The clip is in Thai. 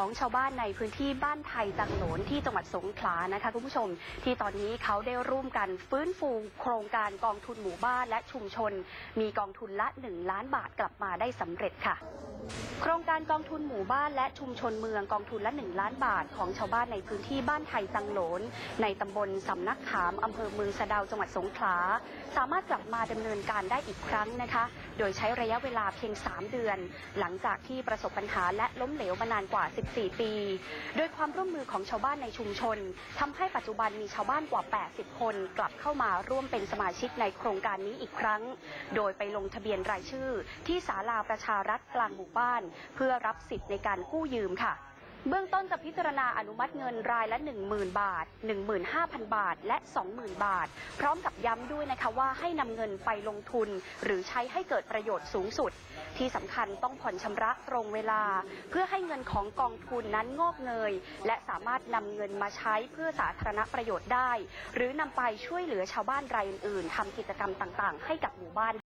ของชาวบ้านในพื้นที่บ้านไทยจังโหลนที่จังหวัดสงขลานะคะคุณผู้ชม ที่ตอนนี้เขาได้ร่วมกันฟื้นฟูโครงการกองทุนหมู่บ้านและชุมชน มีกองทุนละ 1 ล้านบาทกลับมาได้สำเร็จค่ะ โครงการกองทุนหมู่บ้านและชุมชนเมืองกองทุนละ 1 ล้านบาท ของชาวบ้านในพื้นที่บ้านไทยจังโหลนในตำบลสำนักขามอำเภอเมืองสะดาวจังหวัดสงขลาสามารถกลับมาดำเนินการได้อีกครั้งนะคะ โดยใช้ระยะเวลาเพียง 3 เดือน หลังจากที่ประสบปัญหาและล้มเหลวมานานกว่า14 ปี โดยความร่วมมือของชาวบ้านในชุมชนทำให้ปัจจุบันมีชาวบ้านกว่า 80 คนกลับเข้ามาร่วมเป็นสมาชิกในโครงการนี้อีกครั้ง โดยไปลงทะเบียนรายชื่อ ที่ศาลาประชารัฐกลางหมู่บ้าน เพื่อรับสิทธิ์ในการกู้ยืมค่ะ เบื้องต้นจะพิจารณาอนุมัติเงินรายละ 10,000 บาท 15,000 บาท และ 20,000 บาท พร้อมกับย้ำด้วยนะคะว่าให้นำเงินไปลงทุน หรือใช้ให้เกิดประโยชน์สูงสุด ที่สำคัญต้องผ่อนชำระตรงเวลา เพื่อให้เงินของกองทุนนั้นงอกเงย และสามารถนำเงินมาใช้เพื่อสาธารณประโยชน์ได้ หรือนำไปช่วยเหลือชาวบ้านรายอื่นๆทำกิจกรรมต่างๆ ให้กับหมู่บ้าน